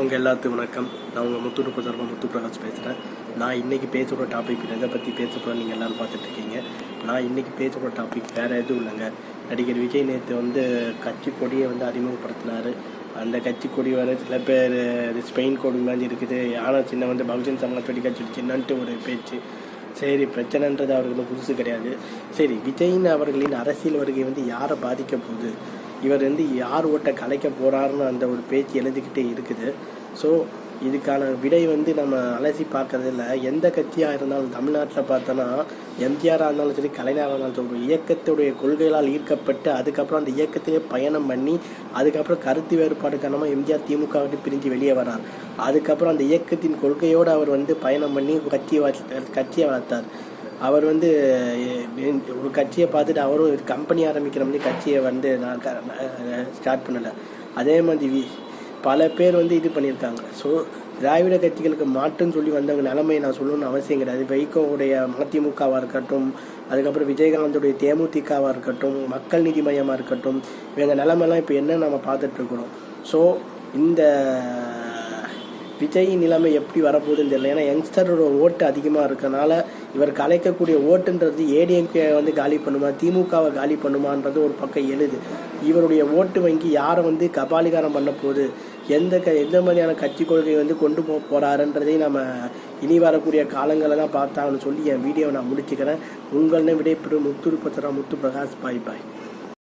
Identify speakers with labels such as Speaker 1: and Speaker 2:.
Speaker 1: உங்கள் எல்லாத்துக்கும் வணக்கம். நான் உங்கள் முத்து சார்பாக முத்து பிரகாஷ் பேசுகிறேன் நான் இன்றைக்கி பேசுகிற டாபிக் எதை பற்றி பேச போகிறேன் நீங்கள் எல்லோரும் பார்த்துட்டு இருக்கீங்க. நான் இன்றைக்கி பேசுகிற டாபிக் வேறு எதுவும் இல்லைங்க. நடிகர் விஜய் நேற்று வந்து கட்சி கொடியை வந்து அறிமுகப்படுத்தினார். அந்த கட்சி கொடி வர சில பேர் ஸ்பெயின் கொடி மாதிரி இருக்குது. ஆனால் சின்ன வந்து பகுஜன் சமாஜ் கொடி கட்சி சின்னன்ட்டு ஒரு பேச்சு. சரி பிரச்சனைன்றது அவர்களுக்கு புதுசு கிடையாது. சரி விஜயின் அவர்களின் அரசியல் வருகை வந்து யாரை பாதிக்க போகுது? இவர் வந்து யார் ஓட்டை கலைக்க போகிறாருன்னு அந்த ஒரு பேச்சு எழுதிக்கிட்டே இருக்குது. ஸோ இதுக்கான விடை வந்து நம்ம அலசி பார்க்கறதில்ல. எந்த கட்சியாக இருந்தாலும் தமிழ்நாட்டில் பார்த்தோன்னா எம்ஜிஆராக இருந்தாலும் சரி கலைஞராக இருந்தாலும் சரி ஒரு இயக்கத்துடைய கொள்கைகளால் ஈர்க்கப்பட்டு அதுக்கப்புறம் அந்த இயக்கத்திலே பயணம் பண்ணி அதுக்கப்புறம் கருத்து வேறுபாடு காரணமாக எம்ஜிஆர் திமுக விட்டு பிரிஞ்சு வெளியே வரார். அதுக்கப்புறம் அந்த இயக்கத்தின் கொள்கையோடு அவர் வந்து பயணம் பண்ணி கட்சியை வளர்த்து கட்சியை வளர்த்தார். அவர் வந்து ஒரு கட்சியை பார்த்துட்டு அவரும் கம்பெனி ஆரம்பிக்கிற மாதிரி கட்சியை வந்து நான் ஸ்டார்ட் பண்ணலை. அதே மாதிரி வி- பல பேர் வந்து இது பண்ணியிருக்காங்க. ஸோ திராவிட கட்சிகளுக்கு மாற்றுன்னு சொல்லி வந்தவங்க நிலைமையை நான் சொல்லணும்னு அவசியம் கிடையாது. வைகோவுடைய மதிமுகவாக இருக்கட்டும் அதுக்கப்புறம் விஜயகாந்தோடைய தேமுதிகவாக இருக்கட்டும் மக்கள் நீதி மையமாக இருக்கட்டும் இவங்க நிலமெல்லாம் இப்போ என்ன நம்ம பார்த்துட்ருக்குறோம் ஸோ இந்த விஜய் நிலைமை எப்படி வரப்போகுதுன்னு தெரியல. ஏன்னா யங்ஸ்டரோட ஓட்டு அதிகமாக இருக்கனால இவர் கலைக்கக்கூடிய ஓட்டுன்றது ஏடிஎம்கே வந்து காலி பண்ணுமா திமுகவை காலி பண்ணுமான்றது ஒரு பக்கம் எழுது. இவருடைய ஓட்டு வங்கி யாரை வந்து கபாலிகாரம் பண்ண போகுது? எந்த க எந்த மாதிரியான கட்சி கொள்கையை வந்து கொண்டு போக போகிறாருன்றதையும் நம்ம இனி வரக்கூடிய காலங்களை தான் பார்த்தாங்கன்னு சொல்லி என் வீடியோவை நான் முடிச்சுக்கிறேன். உங்கள்னே விடைபெறும் முத்து முத்து பிரகாஷ் பாய் பாய்.